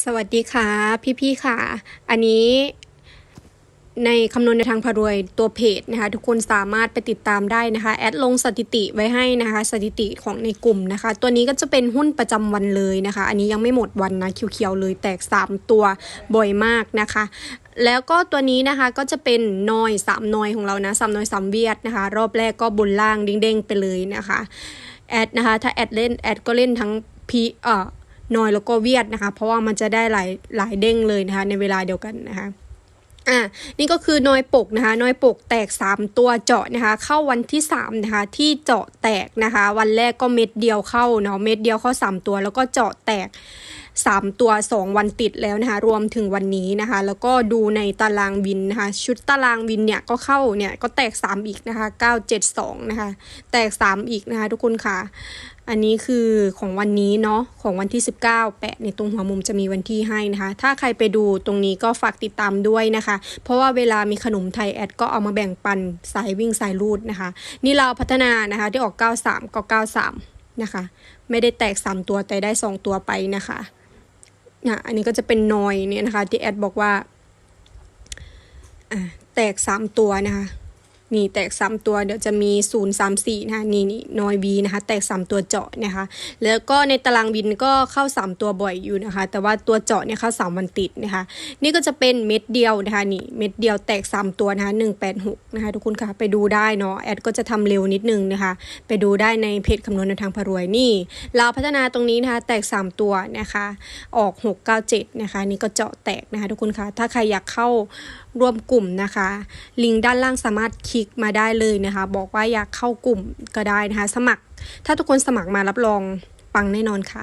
สวัสดีค่ะ พี่ๆค่ะ อันนี้ในคำนวณในทางพารวยตัวเพจนะคะ ทุกคนสามารถไปติดตามได้นะคะ แอดลงสถิติไว้ให้นะคะ สถิติของในกลุ่มนะคะ ตัวนี้ก็จะเป็นหุ้นประจำวันเลยนะคะ อันนี้ยังไม่หมดวันนะเขียวๆเลยแตก 3 ตัวบ่อยมากนะคะ แล้วก็ตัวนี้นะคะก็จะเป็นนอยสามนอยของเรานะสามนอยสามเวียดนะคะ รอบแรกก็บนล่างเด้งๆไปเลยนะคะแอดนะคะถ้าแอดเล่นแอดก็เล่นทั้งพีเอ่อ นอยแล้วก็เวียดนะคะ เพราะว่ามันจะได้หลายหลายเด้งเลยนะคะในเวลาเดียวกันนะคะอะนี่ก็คือนอยปกนะคะนอยปกแตก 3 ตัวเจาะนะคะ เข้าวันที่3นะคะที่เจาะแตกนะคะ วันแรกก็เม็ดเดียวเข้าเนาะเม็ดเดียวเข้า 3 ตัวแล้วก็เจาะแตก 3 ตัว 2 วันติดแล้วนะคะ รวมถึงวันนี้นะคะ แล้วก็ดูในตารางวินนะคะ ชุดตารางวินเนี่ยก็เข้าเนี่ยก็แตก 3 อีกนะคะ 972 นะคะ แตก 3 อีกนะคะ ทุกคนค่ะ อันนี้คือของวันนี้เนาะของวันที่ 19 แปะในตรงหัวมุมจะมีวันที่ให้นะคะ ถ้าใครไปดูตรงนี้ก็ฝากติดตามด้วยนะคะ เพราะว่าเวลามีขนมไทยแอดก็เอามาแบ่งปันสายวิ่งสายรูดนะคะ นี่เราพัฒนานะคะที่ออก 93 ก็ 93 นะคะ ไม่ได้แตก 3 ตัวแต่ได้ 2 ตัวไปนะคะ อะอันนี้ก็จะเป็นนอยเนี่ยนะคะที่แอดบอกว่าแตกสามตัวนะคะ นี่แตก3ตัวเดี๋ยวจะมี 0 3 4 นะคะนี่นี่นอยบีนะคะ แตก 3 ตัวเจาะนะคะ แล้วก็ในตารางบินก็เข้า 3 ตัวบ่อยอยู่นะคะ แต่ว่าตัวเจาะเนี่ยเข้า3วันติดนะคะ นี่ก็จะเป็นเม็ดเดียวนะคะนี่เม็ดเดียวแตก 3 ตัวนะคะ186 นะคะทุกคนค่ะไปดูได้เนาะแอดก็จะทำเร็วนิดนึงนะคะ ไปดูได้ในเพจคำนวณในทางพารวยนี่เราพัฒนาตรงนี้นะคะ แตก 3 ตัวนะคะ ออก 697 นะคะ นี่ก็เจาะแตกนะคะ ทุกคนคะถ้าใครอยากเข้าร่วมกลุ่มนะคะ ลิงก์ด้านล่างสามารถคลิกลิกมาได้เลยนะคะ บอกว่าอยากเข้ากลุ่มก็ได้นะคะ สมัคร ถ้าทุกคนสมัครมารับรองปังแน่นอนค่ะ